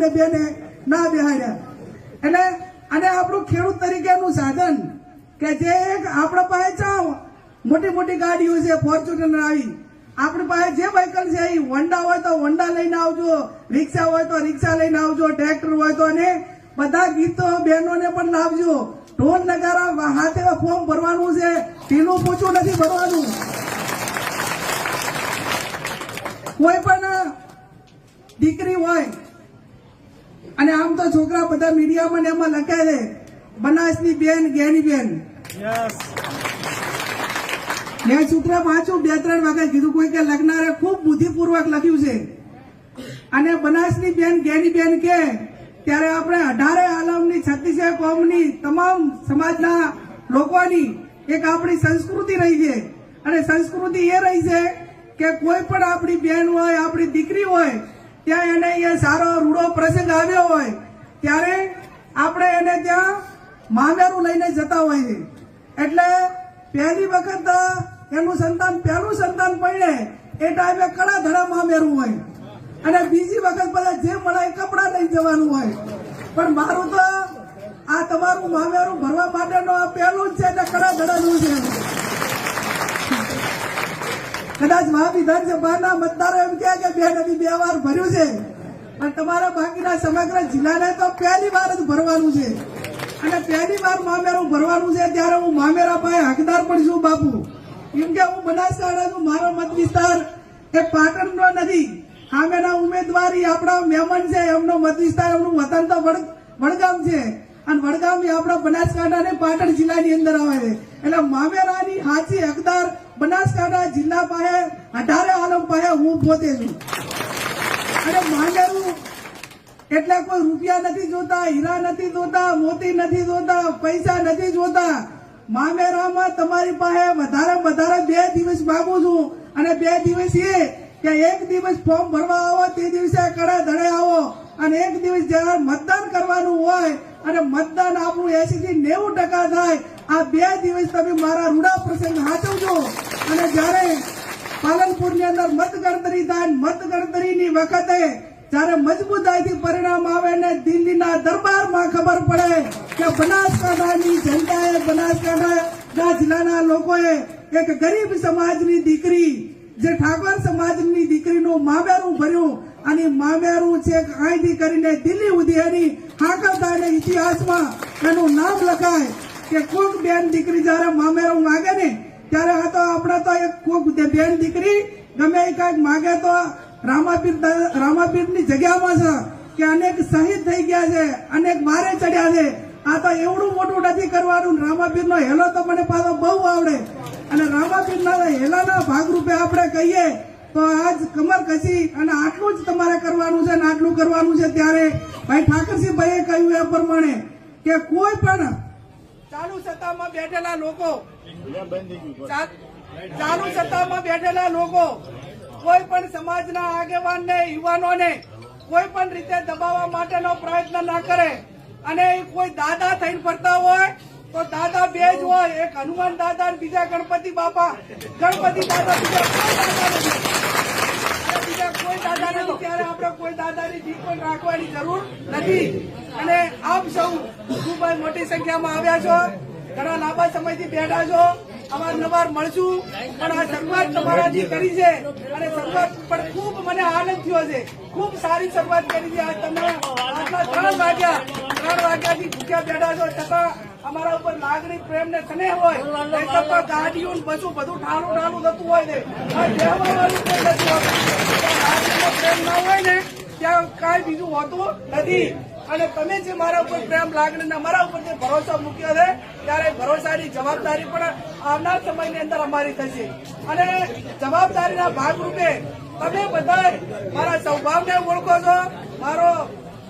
બેને ના બેહાડ્યા. એટલે અને આપણું ખેડૂત તરીકેનું સાધન કે જે એક આપણા પાસે ચાવ, મોટી મોટી ગાડીઓ છે ફોર્ચ્યુનર આવી. આપણી પાસે જે વ્હીકલ છે એ હોન્ડા હોય તો હોન્ડા લઈને આવજો રિક્ષા હોય તો રિક્ષા લઈને આવજો ટ્રેક્ટર હોય તો અને બધા ગીતો બહેનોને પણ લાવજો. ઢોલ નગારા હાથે ફોર્મ ભરવાનું છે, ઢીલું પૂછું નથી ભરવાનું. કોઈ પણ દીકરી હોય અને આમ તો છોકરા બધા મીડિયામાં ને એમાં લખે છે બનાસની બેન ગેની બેન. મેં સૂત્ર વાંચું બે ત્રણ વખત કીધું કોઈ કે લખનારે ખૂબ બુદ્ધિપૂર્વક લખ્યું છે. અને બનાસની બેન ગેની બેન કે ત્યારે આપણે અઢારે આલમની છત્તીસે કોમની તમામ સમાજના લોકોની એક આપણી સંસ્કૃતિ રહી છે. અને સંસ્કૃતિ એ રહી છે કે કોઈ પણ આપણી બેન હોય આપણી દીકરી હોય ત્યાં એને અહીંયા સારો રૂડો પ્રસંગ આવ્યો હોય, ત્યારે આપણે એને ત્યાં મામેરું લઈને જતા હોય છે એટલે પહેલી વખત એનું સંતાન, પહેલું સંતાન પડે એ ટાઈમે કડા ધડા મામેરું હોય. અને બીજી વખત બધા જે મળે કપડા લઈ જવાનું હોય. પણ મારું તો આ તમારું મામેરું ભરવા માટેનો આ પહેલું જ છે એટલે કડા ધડાનું છે. કદાચ મહા વિધાનસભાના મતદારો એમ કહે કે બે નદી બે વાર ભર્યું છે. પણ તમારા બાકીના સમગ્ર જિલ્લાને તો પહેલી વાર જ ભરવાનું છે. અને પહેલી વાર મામેરું ભરવાનું છે ત્યારે હું મામેરા પાસે હકદાર પણ છું, બાપુ. કેમ કે હું બનાસકાંઠા મારો મત વિસ્તાર એ પાટણનો નથી. સામેના ઉમેદવારી આપણા મહેમાન છે, એમનો મત વિસ્તાર એમનું વતન તો વડ- વડગામ છે. અને વડગામ એ આપણા બનાસકાંઠા અને પાટણ જિલ્લાની અંદર આવે છે. એટલે મામેરાની હાચી હકદાર બનાસકાંઠા જિલ્લા પાસે, અઢારે આલમ પાસે હું પોતે છું. અને માંગેરું એટલે કોઈ રૂપિયા નથી જોતા, હીરા નથી જોતા, મોતી નથી જોતા, પૈસા નથી જોતા. મામેરામાં તમારી પાસે વધારે વધારે બે દિવસ માંગુ છું. અને બે દિવસ એ કે એક દિવસ ફોર્મ ભરવા આવો, તે દિવસે કડા ધડે આવો. અને એક દિવસ જ્યારે મતદાન કરવાનું હોય અને મતદાન આપણું એસી થી નેવું ટકા થાય, આ બે દિવસ તમે મારા રૂડા પ્રસંગ હાચવજો. અને જ્યારે પાલનપુરની અંદર મતગણતરી થાય, મતગણતરીની વખતે જ્યારે મજબૂતાઈથી પરિણામ આવે ને દિલ્હીના દરબારમાં ખબર પડે કે બનાસકાંઠાની જનતાએ, બનાસકાંઠા જિલ્લાના લોકોએ એક ગરીબ સમાજની દીકરી, જે ઠાકોર સમાજની દીકરીનું માવેરું ભર્યું અને મામેરું છે અહીંથી કરીને દિલ્હી સુધી હાકલતા ઇતિહાસમાં એનું નામ લખાય કે કોક બેન દીકરી જ્યારે મામેરું માગે ને, ત્યારે આ તો આપણે તો એક કોક બેન દીકરી, ગમે એ કાંઈક માગે તો રામાપીર રામાપીરની જગ્યામાં છે કે અનેક શહીદ થઈ ગયા છે, અનેક મારે ચડ્યા છે. આ તો એવડું મોટું નથી કરવાનું, રામાપીરનો હેલો તો મને પાછો બહુ આવડે. અને રામાપીરના હેલાના ભાગરૂપે આપણે કહીએ તો આજ કમર કસી અને આટલું જ તમારે કરવાનું છે અને આટલું કરવાનું છે ત્યારે ભાઈ ઠાકરસિંહ ભાઈએ કહ્યું એ પ્રમાણે કે કોઈ પણ ચાલુ સત્તામાં બેઠેલા લોકો ચાલુ સત્તામાં બેઠેલા લોકો, કોઈ પણ સમાજના આગેવાનને, યુવાનોને કોઈ પણ રીતે દબાવવા માટેનો પ્રયત્ન ના કરે અને કોઈ દાદા થઈને ફરતા હોય તો દાદા બે જ હોય, એક હનુમાન દાદા અને બીજા ગણપતિ બાપા. ગણપતિ દાદા, બીજા કોઈ દાદા ત્યારે આપણે કોઈ દાદાની જીત પણ રાખવાની જરૂર નથી. અને આપ સૌ જ મોટી સંખ્યામાં આવ્યા છો. ઘણા લાંબા સમયથી બેઠા છો. અવારનવાર મળશું. પણ આ શરૂઆત તમારાથી કરી છે, અને શરૂઆત પણ ખૂબ મને આનંદ થયો છે. ખૂબ સારી શરૂઆત કરી છે. આજ તમે આજના ત્રણ વાગ્યા, ત્રણ વાગ્યાથી ભૂખ્યા બેઠા છો. છતાં અમારા ઉપર લાગણી પ્રેમ ને સ્નેહ હોય છતાં ગાડીઓ બધું બધું ઠાલું ઠાલું થતું હોય લાગણીનો પ્રેમ ના હોય ને ત્યાં કાંઈ બીજું હોતું નથી. અને તમે જે મારા ઉપર પ્રેમ લાગણી ને મારા ઉપર જે ભરોસો મૂક્યો છે ત્યારે ભરોસાની જવાબદારી પણ આવનાર સમયની અંદર અમારી થશે. અને જવાબદારીના ભાગરૂપે તમે બધા મારા સ્વભાવને ઓળખો છો. મારો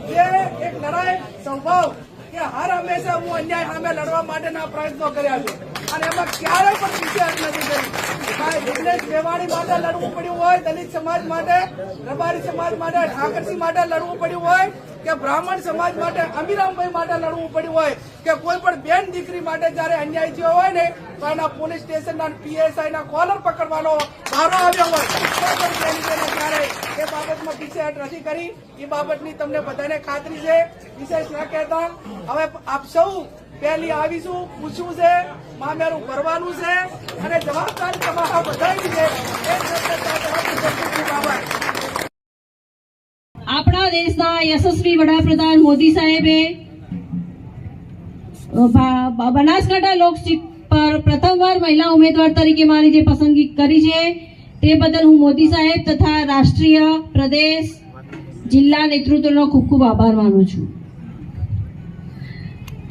જે એક લડાઈ સ્વભાવ કે હર હંમેશા હું અન્યાય સામે લડવા માટેના પ્રયત્નો કર્યા છે. અને એમાં ક્યારેય પણ વિચાર નથી કરી વેવાણી માટે લડવું પડ્યું હોય, દલિત સમાજ માટે, રબારી સમાજ માટે ઠાકરસિંહ માટે લડવું પડ્યું હોય કે બ્રાહ્મણ સમાજ માટે, અમીરામભાઈ માટે લડવું પડ્યું હોય, કે કોઈ પણ બેન દીકરી માટે જયારે અન્યાય થયો હોય ને, તો એના પોલીસ સ્ટેશનના પીએસઆઈ ના કોલર પકડવાનો ભારો આવ્યો હોય. ત્યારે એ બાબતમાં ડિસેટ નથી કરી, એ બાબતની તમને બધાને ખાતરી છે, વિશેષ ના કહેતા. હવે આપ સૌ પહેલી આવીશું, પૂછવું છે, મામેરું ભરવાનું છે, અને જવાબદારી તમારા બધાની છે. એ શબ્દ સાથે ખૂબ ખૂબ આભાર આપણા દેશના યશસ્વી વડાપ્રધાન મોદી સાહેબે. બનાસકાંઠા લોકસીટ પર પ્રથમવાર મહિલા ઉમેદવાર તરીકે મારી જે પસંદગી કરી છે, તે બદલ હું મોદી સાહેબ તથા રાષ્ટ્રીય પ્રદેશ જિલ્લા નેતૃત્વનો ખૂબ ખૂબ આભાર માનું છું.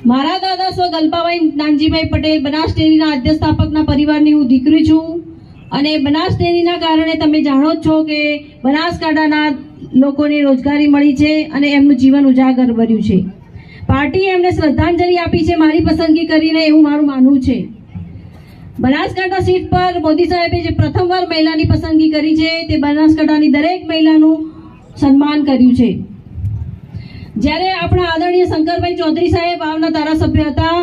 મારા દાદા સ્વ ગલ્પાભાઈ નાનજીભાઈ પટેલ બનાસ ડેરીના અધ્યસ્થાપકના પરિવારની હું દીકરી છું. અને બનાસ ડેરીના કારણે તમે જાણો છો કે બનાસકાંઠાના લોકોને રોજગારી મળી છે અને એમનું જીવન ઉજાગર બન્યું છે. પાર્ટીએ એમને શ્રદ્ધાંજલિ આપી છે મારી પસંદગી કરીને એવું મારું માનવું છે. બનાસકાંઠા સીટ પર મોદી સાહેબે જે પ્રથમવાર મહિલાની પસંદગી કરી છે તે બનાસકાંઠાની દરેક મહિલાનું સન્માન કર્યું છે. જ્યારે આપણા આદરણીય શંકરભાઈ ચૌધરી સાહેબ આવના ધારાસભ્ય હતા,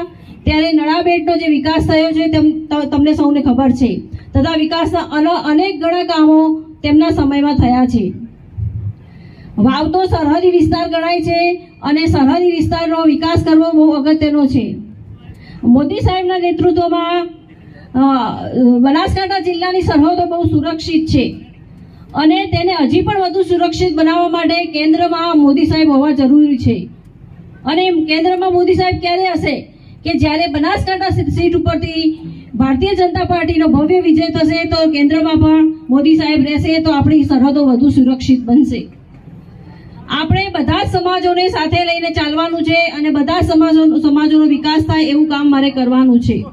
ત્યારે નળાબેટનો જે વિકાસ થયો છે તેમ તમને સૌને ખબર છે. તથા વિકાસના અનેક ઘણા કામો તેમના સમયમાં થયા છે. વાવ તો સરહદી વિસ્તાર ગણાય છે અને સરહદી વિસ્તારનો વિકાસ કરવો બહુ અગત્યનો છે. મોદી સાહેબના નેતૃત્વમાં બનાસકાંઠા જિલ્લાની સરહદો બહુ સુરક્ષિત છે અને તેને હજી પણ વધુ સુરક્ષિત બનાવવા માટે કેન્દ્રમાં મોદી સાહેબ હોવા જરૂરી છે. અને કેન્દ્રમાં મોદી સાહેબ ક્યારે હશે કે જ્યારે બનાસકાંઠા સીટ ઉપરથી ભારતીય જનતા પાર્ટીનો ભવ્ય વિજય થશે તો કેન્દ્રમાં પણ મોદી સાહેબ રહેશે તો આપણી સરહદો વધુ સુરક્ષિત બનશે. આપણે બધા સમાજોને સાથે લઈને ચાલવાનું છે અને બધા સમાજો સમાજોનો વિકાસ થાય એવું કામ મારે કરવાનું છે.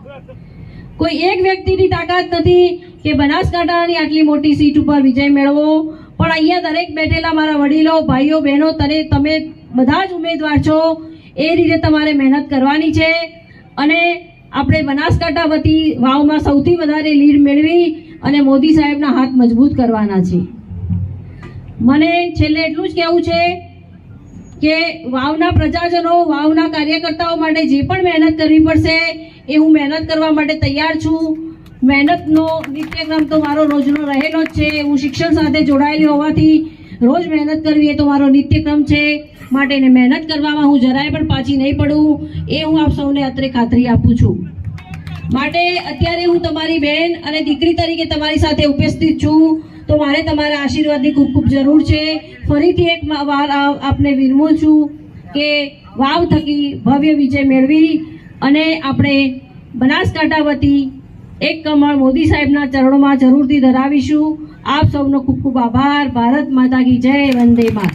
કોઈ એક વ્યક્તિની તાકાત નથી કે બનાસકાંઠાની આટલી મોટી સીટ ઉપર વિજય મેળવો. પણ અહીંયા દરેક બેઠેલા મારા વડીલો, ભાઈઓ, બહેનો, તને તમે બધા જ ઉમેદવાર છો. એ રીતે તમારે મહેનત કરવાની છે. અને આપણે બનાસકાંઠા વતી વાવમાં સૌથી વધારે લીડ મેળવી અને મોદી સાહેબના હાથ મજબૂત કરવાના છે. મને છેલ્લે એટલું જ કહેવું છે કે વાવના પ્રજાજનો, વાવના કાર્યકર્તાઓ માટે જે પણ મહેનત કરવી પડશે, એ હું મહેનત કરવા માટે તૈયાર છું. મહેનતનો નિત્યક્રમ તો મારો રોજનો રહેલો જ છે. હું શિક્ષણ સાથે જોડાયેલી હોવાથી રોજ મહેનત કરવી એ તો મારો નિત્યક્રમ છે. માટે એને મહેનત કરવામાં હું જરાય પણ પાછી નહીં પડું. એ હું આપ સૌને અત્રે ખાતરી આપું છું. માટે અત્યારે હું તમારી બહેન અને દીકરી તરીકે તમારી સાથે ઉપસ્થિત છું. તો મારે તમારા આશીર્વાદની ખૂબ ખૂબ જરૂર છે. ફરીથી એક વાર આપને વિનવું છું કે વાવ થકી ભવ્ય વિજય મેળવી અને આપણે બનાસકાંઠા વતી એક કમળ મોદી સાહેબના ચરણોમાં જરૂરથી ધરાવીશું. આપ સૌનો ખૂબ ખૂબ આભાર. ભારત માતા કી જય, વંદે માતરમ